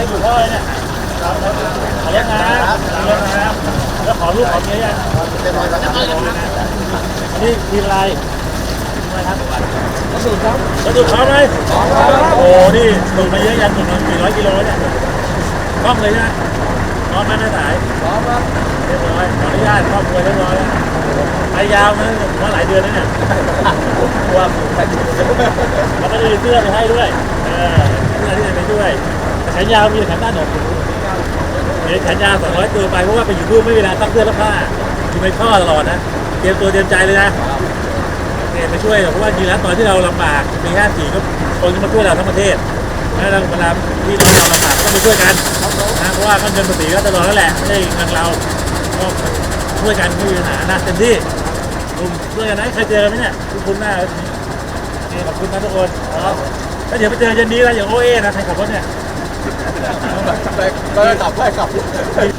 เคยเคยอยู่พ่อเลยเนี่ยขอเลี้ยงน้ำเลี้ยงน้ำแล้วขอลูกขอเมียยังเรียบร้อยแล้วครับอันนี้ทีมอะไรครับกระสุนครับกระสุนพร้อมไหมโอ้นี่สูงมาเยอะยังสูงมาสี่ร้อยกิโลเนี่ยคล่องเลยใช่ไหมพร้อมไหมแม่สายพร้อมครับเรียบร้อยขออนุญาตครอบครัวเรียบร้อยแล้วไปยาวนะว่าหลายเดือนแล้วเนี่ยกลัวแล้วก็มีเสื้อไปให้ด้วยเออเสื้อที่จะไปด้วย แขนยาวมีแขนด้านหนเดี๋ยแขนยาวสองร้อยตัวไปเพราะว่าไปอยู่รูปไม่เวลาตั้งเสื้อแล้วผ้าอยู่ในท่อตลอดนะเตรียมตัวเตรียมใจเลยนะเนี่ยมาช่วยเพราะว่าจริงแล้วตอนที่เราลำบากปี54ก็คนที่มาช่วยเราทั้งประเทศแล้วเราเวลาที่เราลำบากก็มาช่วยกันนะเพราะว่าเงินภาษีก็ตลอดนั่นแหละไม่ใช่เงินเราก็ช่วยกันไม่มีปัญหานะเต็มที่กลุ่มช่วยกันนะเคยเจอไหมเนี่ยทุกคนหน้านี่ขอบคุณนะทุกคนครับแล้วเดี๋ยวไปเจอเย็นนี้แล้วอย่างโอเอนะใครขับรถเนี่ย ก็ขับไปขับ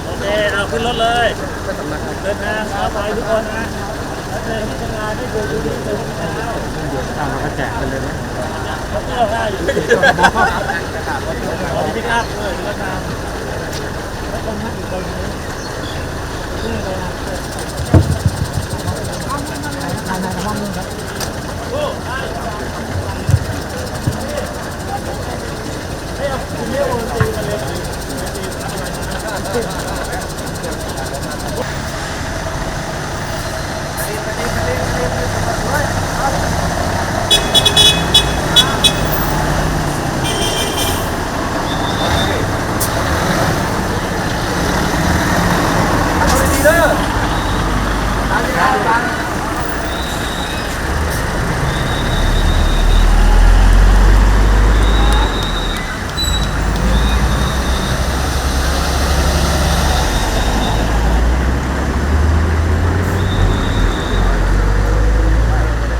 โอเคเอาขึ้นรถเลยเดินทางขาไปทุกคนนะแล้วเจอที่ทำงานไม่ดูดูดีเจอที่เช้าทางเราก็แจกกันเลยนะเขาเที่ยวได้อยู่ขอที่พิกอัพเลยแล้วกัน